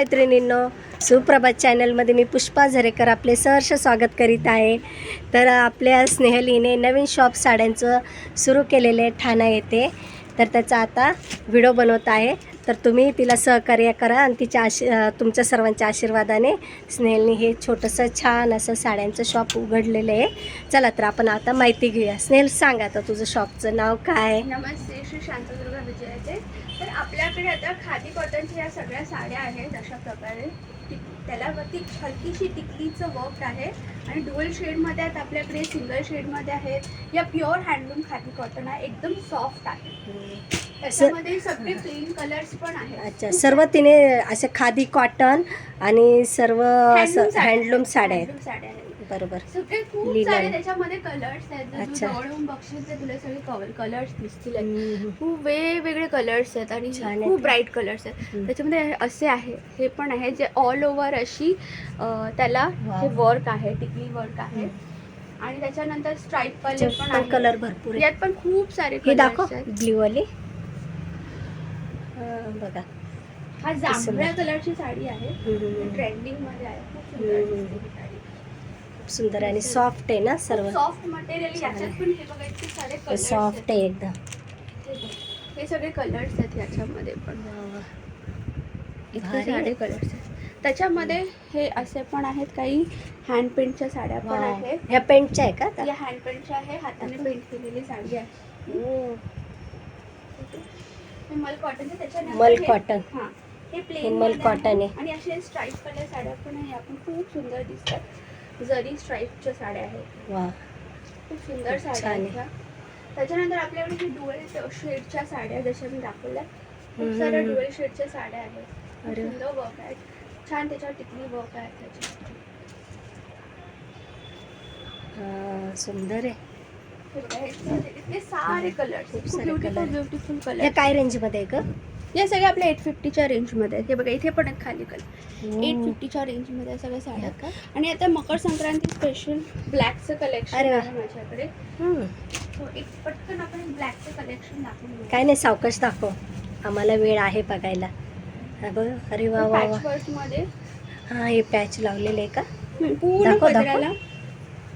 मैत्रिणींनो सुप्रभात चॅनलमध्ये मी पुष्पा झरेकर आपले सहर्ष स्वागत करीत आहे. तर आपल्या स्नेहलीने नवीन शॉप साड्यांचं सुरू केलेले ठाणा येथे. तर त्याचा आता व्हिडिओ बनवत आहे. तर तुम्ही तिला सहकार्य करा आणि तिच्या आशी तुमच्या सर्वांच्या आशीर्वादाने स्नेहलनी हे छोटंसं छान असं साड्यांचं शॉप उघडलेलं आहे. चला तर आपण आता माहिती घेऊया. स्नेहल सांग आता तुझं शॉपचं नाव काय? नमस्ते श्री शांतदुर्गा विजयाचे. तर आपल्याकडे आता खादी कॉटनच्या या सगळ्या साड्या आहेत अशा प्रकारे. टिक त्याला वरती हलकीशी टिकलीचं वर्क आहे. आणि डुअल शेडमध्ये आहेत आपल्याकडे सिंगल शेडमध्ये आहेत या प्युअर हँडलूम खादी कॉटन आहे एकदम सॉफ्ट आहे. त्याच्यामध्ये सगळे प्लेन कलर्स पण आहेत. अच्छा सर्व तिने असे खादी कॉटन आणि सर्व हँडलूम साड्या. आहेत. साड्या आहेत. बरोबर खूप. सारे त्याच्यामध्ये कलर्स आहेत जर तू अच्छा. जवळून बघशील तर तुला सगळे कलर्स दिसतील हम्म. खूप वेगवेगळे कलर्स आहेत आणि छान खूप ते. ब्राईट कलर्स आहेत हम्म. त्याच्यामध्ये असे आहे हे पण आहे जे ऑल ओव्हर अशी अं, त्याला Wow. हे वर्क आहे टिकली वर्क आहे आणि त्याच्यानंतर स्ट्राईप वाले पण आहे. कलर भरपूर आहे यात पण खूप सारे हे दाखव कलर्स आहेत ब्ल्यू वाली बघा हा जांभळ्या. कलरची साडी आहे हम्म. ट्रेंडिंगमध्ये आहे खूप सुंदर हम्म. दिसते ही साडी. खूप सुंदर आणि सॉफ्ट आहे ना सर्व. सॉफ्ट मटेरियल छान याच्यात आहे. पण हे बघा इतके सारे कलर्स सॉफ्ट आहे एकदम. हे सगळे कलर्स आहेत याच्यामध्ये पण. इतके भारी आहे. सारे कलर्स आहेत. त्याच्यामध्ये हे असे पण आहेत काही हँड पेंटच्या साड्या पण Wow. आहेत. ह्या पेंटच्या आहे का या हँड पेंटच्या आहे. हाताने पेंट केलेली साडी आहे. हम्म. हे मल कॉटन त्याच्यानंतर मल हे- कॉटन हा. हे हे प्लेन मल कॉटन आहे. आणि असे स्ट्राईप वाल्या साड्या पण आहे. आपण खूप सुंदर दिसतात. जरी स्ट्राईपच्या साड्या आहेत वा खूप सुंदर साड्या आहेत आहे. ह्या. त्याच्यानंतर आपल्याकडे हे डुएल शेडच्या साड्या जशा मी दाखवल्या खूप. साऱ्या डुएल शेडच्या साड्या आहेत. सुंदर वर्क आहेत छान त्याच्यावर टिकली वर्क आहे त्याच्यावर हा, सुंदर आहे इतके सारे कलर्स ब्युटिफुल. ब्युटिफुल कलर काय रेंजमध्ये आहे का या सगळ्या आपल्या एट फिफ्टीच्या रेंजमध्ये आहेत. हे बघा इथे पण आहेत खाली कलर एट फिफ्टीच्या रेंजमध्ये सगळ्या साड्या का? आणि आता मकर संक्रांती स्पेशल ब्लॅकचं कलेक्शन अरे वा. आहे माझ्याकडे. एक पटकन आपण ब्लॅकचं कलेक्शन दाखवून घेऊ. काय नाही सावकाश दाखव. आम्हाला वेळ आहे बघायला. हा बघ अरे वा वा वा. पॅचवर्कमध्ये हा हे पॅच लावलेले आहे का? पूर्ण दाखव, दाखव. पदराला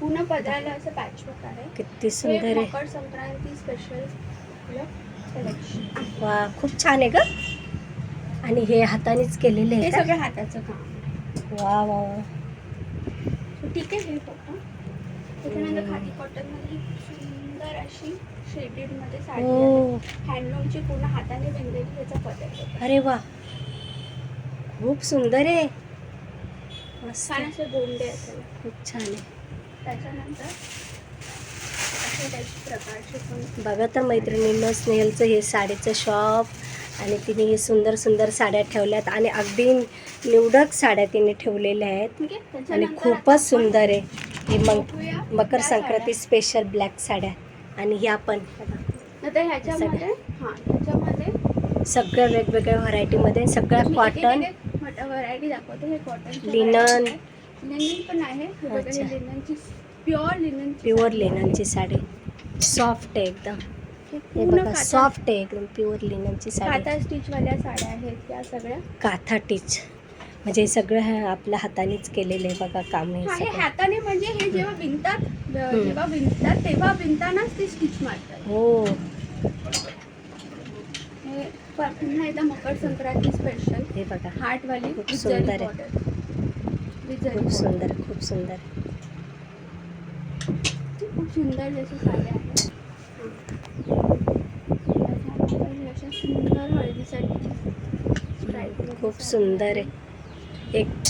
पूर्ण पदराला असं पॅचवर्क आहे. किती हे सुंदर आहे. मकर संक्रांती स्पेशल कलेक्शन वा खूप छान आहे का आणि हे हातानेच केलेले हे आहे का? सगळं हाताचं काम वा वा वा. ठीक आहे हे फक्त त्याच्यानंतर खादी कॉटनमध्ये सुंदर अशी शेडेडमध्ये साडी हो. हँडलूमची पूर्ण हाताने विणलेली त्याचा पदर आहे. अरे वा. खूप सुंदर आहे. छान असे गोंडे त्याला. खूप छान आहे. त्याच्यानंतर असे त्याचे प्रकारचे पण बघा तर मैत्रिणींनो स्नेहलचं हे साडीचं शॉप आणि तिने हे सुंदर सुंदर साड्या ठेवल्यात आणि अगदी निवडक साड्या तिने ठेवलेल्या आहेत आणि खूपच सुंदर आहे. हे मग मकर संक्रांती स्पेशल ब्लॅक साड्या आणि ह्या पण. ह्याच्यामध्ये हां सगळ्या वेगवेगळ्या व्हरायटीमध्ये सगळ्या कॉटन व्हरायटी दाखवते. हे कॉटन लिनन. लिनन पण आहे. हे बघा, अच्छा. हे लिननची प्युअर लिनन प्युअर लेननची साडी. सॉफ्ट आहे एकदम. हे बघा सॉफ्ट आहे एकदम प्युअर लिननची साडी. काता स्टिच वाल्या साड्या आहेत या सगळ्या. काथा टिच म्हणजे सगळं हे आपल्या हातानेच केलेलं आहे बघा काम हे हा, हे सगळं. हाताने म्हणजे हे जेव्हा विणतात हम्म. जेव्हा विणतात तेव्हा विणतानाच ते स्टिच मारतात. हो. हे प- पुन्हा एकदा मकर संक्रांती स्पेशल हे बघा हार्ट वाली खूप सुंदर आहे. border. खूप. सुंदर खूप सुंदर खूप सुंदर जशी साड्या आहेत खूप सुंदर. आहे एक